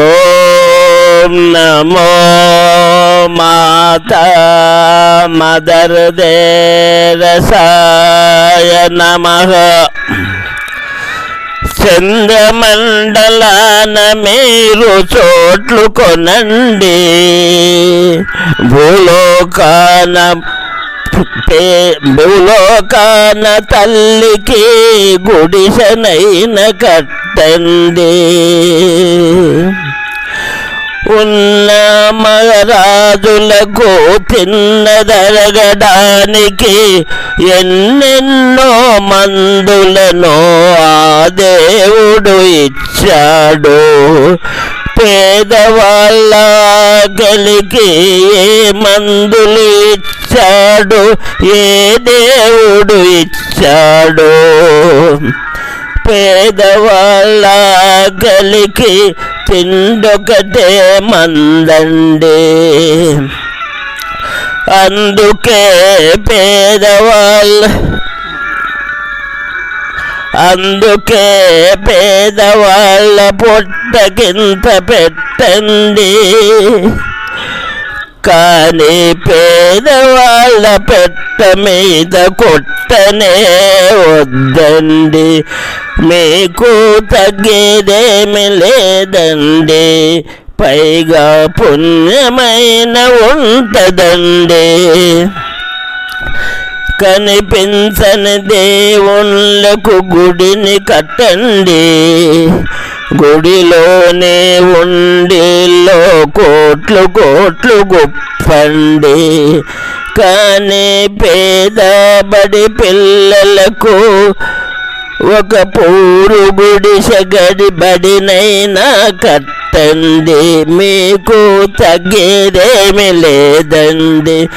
ఓం నమో మాత mother దేరసాయ నమ చంద్రమండలాన మీరు చోట్లు కొనండి భూలోకాన భూలోకాన తల్లికి గుడిసెనైన కట్టండి ఉన్న మగరాజులకు తిన్నదరగడానికి ఎన్నెన్నో మందులను ఆ దేవుడు ఇచ్చాడు. పేదవాళ్ళ గలికి ఏ మందులు ఇచ్చాడు? ఏ దేవుడు ఇచ్చాడు? పేదవాళ్ళ గలికి తిండొకటే మందండి. అందుకే పేదవాళ్ళ అందుకే పేదవాళ్ళ పొట్టకింత పెట్టండి. కానీ పేదవాళ్ళ పెట్ట మీద కొట్టనే వద్దండి. మీకు తగ్గేదేమి లేదండి. పైగా పుణ్యమైన ఉంటదండి. కనిపించని దేవుళ్ళకు గుడిని కట్టండి. గుడిలోనే ఉండి కోట్లు కోట్లు గుప్పండి. కానీ పేదబడి పిల్లలకు ఒక పూరు గుడిసె గడిబడినైనా కట్టండి. మీకు తగ్గేదేమి లేదండి.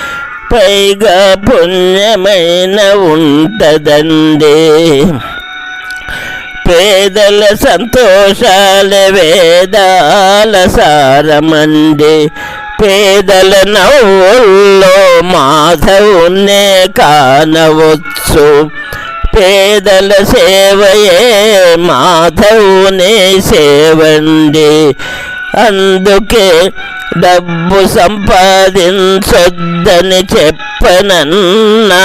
పైగా పుణ్యమైన ఉంటదండి. పేదల సంతోషాల వేదాల సారమండి. పేదల నవ్వుల్లో మాధవునే కానవచ్చు. పేదల సేవయే మాధవునే సేవండి. అందుకే డబ్బు సంపాదించొద్దని చెప్పనన్నా.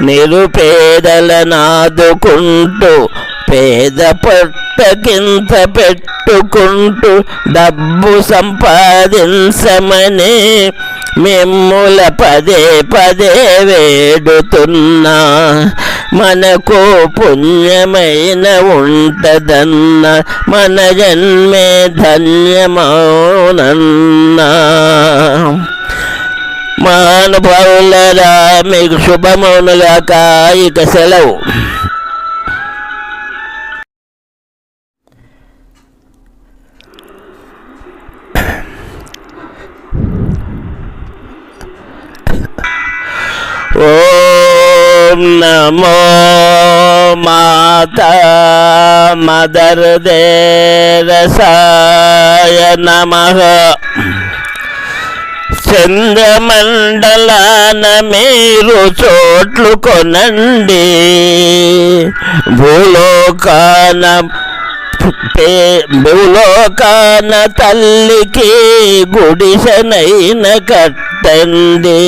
నిరుపేదలనాదుకుంటూ పేద పొట్టకింత పెట్టుకుంటూ డబ్బు సంపాదించమని మిమ్ముల పదే పదే వేడుతున్నా. మనకు పుణ్యమైన ఉంటదన్న మన జన్మే ధన్యమౌనన్నా. మహానుభావులారా మీకు శుభమౌనుగాక. ఇక సెలవు. ఓం నమో మాత మదర్ దేరసాయ నమః. చంద్రమండలాన మీరు చోట్లు కొనండి. భూలోకాన భూలోకాన తల్లికి గుడిసెనైన కట్టండి.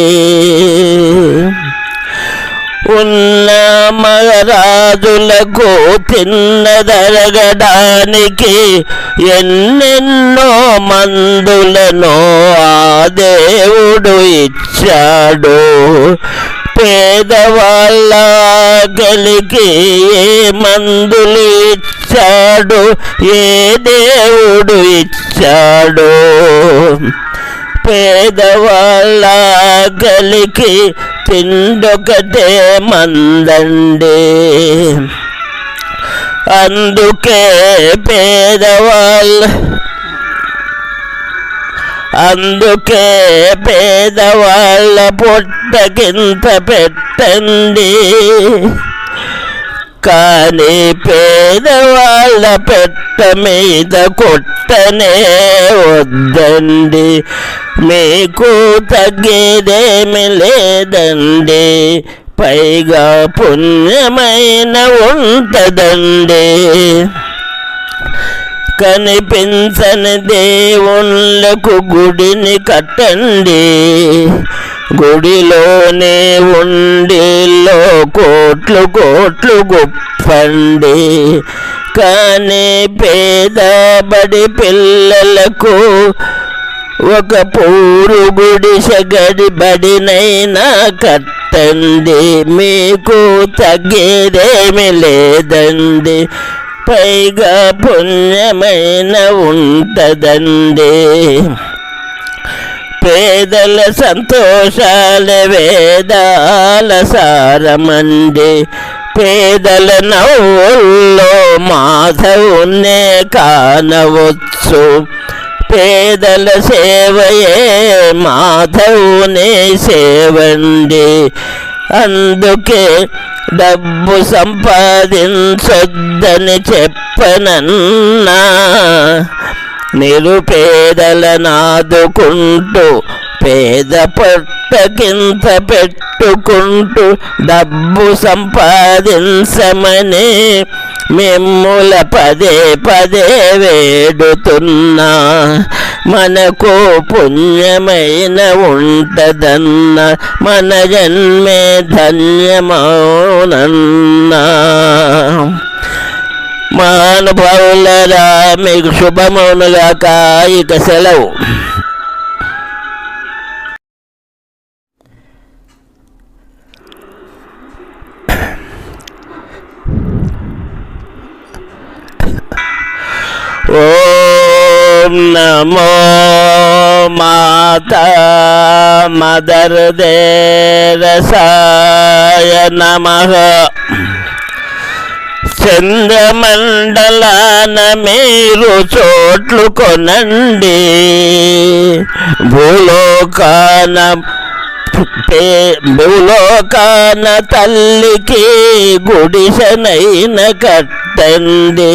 ఉన్న మగరాజులకు తిన్నదరగడానికి ఎన్నెన్నో మందులను ఆ దేవుడు ఇచ్చాడు. పేదవాళ్ళ గలికి ఏ మందులు ఇచ్చాడు? ఏ దేవుడు ఇచ్చాడు? పేదవాళ్ళ గలికి తిండొకటే మందండి. అందుకే పేదవాళ్ళ అందుకే పేదవాళ్ళ పొట్టకింత పెట్టండి. కానీ పేదవాళ్ళ పెట్ట మీద కొట్టనే వద్దండి. మీకు తగ్గేదేమి లేదండి. పైగా పుణ్యమైన ఉంటదండి. కనిపించని దేవుళ్ళకు గుడిని కట్టండి. గుడిలోనే ఉండిలో కోట్లు కోట్లు గుప్పండి. కానీ పేదబడి పిల్లలకు ఒక పూరు గుడిసెగడి బడినైనా కట్టండి. మీకు తగ్గేదేమి లేదండి. పైగా పుణ్యమైన ఉంటదండి. పేదల సంతోషాల వేదాల సారమండి పేదల నవ్వుల్లో మాధవునే కానవచ్చు. పేదల సేవయే మాధవునే సేవండి. అందుకే డబ్బు సంపాదించొద్దని చెప్పనన్నా. నిరుపేదలనాదుకుంటూ పేద పొట్టకింత పెట్టుకుంటూ డబ్బు సంపాదించమని మిమ్ముల పదే పదే వేడుతున్నా. మనకు పుణ్యమైన ఉంటదన్న మన జన్మే ధన్యమౌనన్నా. మానుభావులరా మీకు శుభమౌనుగాక ఇక సెలవు ఓం నమో మాతా మదర్ దేరసాయ నమః చంద్రమండలాన మీరు చోట్లు కొనండి. భూలోకాన భూలోకాన తల్లికి గుడిసెనైన కట్టండి.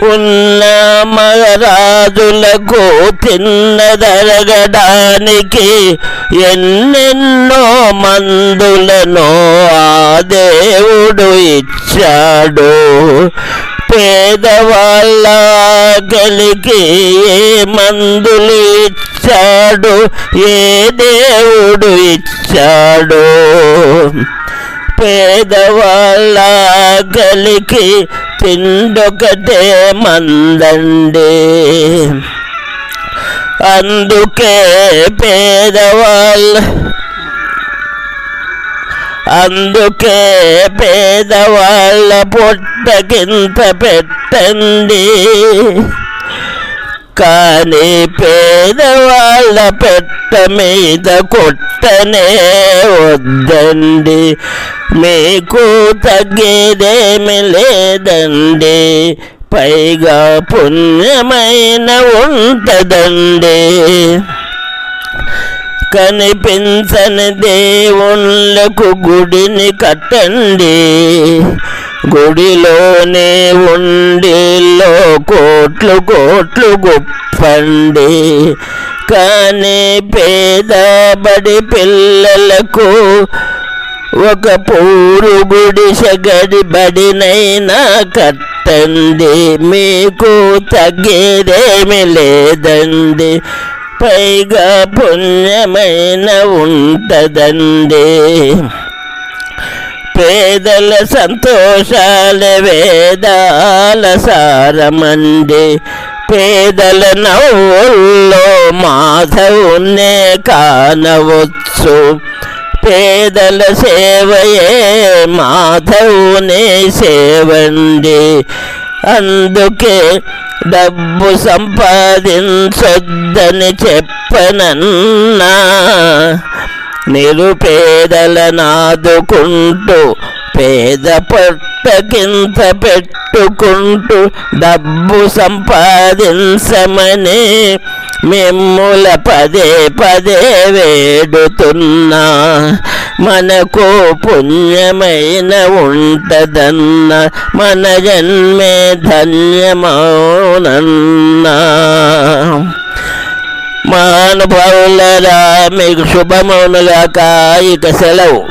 ఉన్న మగరాజులకు తిన్నదరగడానికి ఎన్నెన్నో మందులను ఆ దేవుడు ఇచ్చాడు. పేదవాళ్ళ కలిగి ఏ మందులు ఇచ్చాడు? ఏ దేవుడు ఇచ్చాడు? పేదవాళ్ళ కలికి తిండొకటే మందండి. అందుకే పేదవాళ్ళ అందుకే పేదవాళ్ళ పొట్టకింత పెట్టండి. కానీ పేదవాళ్ళ పెట్ట మీద కొట్టనే వద్దండి. మీకు తగ్గేదేమి లేదండి. పైగా పుణ్యమైన ఉంటదండి. కనిపించని దేవుళ్ళకు గుడిని కట్టండి. గుడిలోనే ఉండిలో కోట్లు కోట్లు గుప్పండి. కానీ పేదబడి పిల్లలకు ఒక పూరు గుడిసెగడి బడినైనా కట్టండి మీకు తగ్గేదేమి లేదండి పైగా పుణ్యమైన ఉంటదండి పేదల సంతోషాల వేదాల సారమండి పేదల నవ్వుల్లో మాధవునే కానవచ్చు. పేదల సేవయే మాధవునే సేవండి. అందుకే డబ్బు సంపాదించొద్దని చెప్పనన్నా నిరుపేదలనాదుకుంటూ పేద పొట్టకింత పెట్టుకుంటూ డబ్బు సంపాదించమని మిమ్ముల పదే పదే వేడుతున్నా మనకు పుణ్యమైన ఉంటదన్న మన జన్మే ధన్యమౌనన్నా. మానుభావులరా మీకు శుభమౌనుగాక ఇక సెలవు.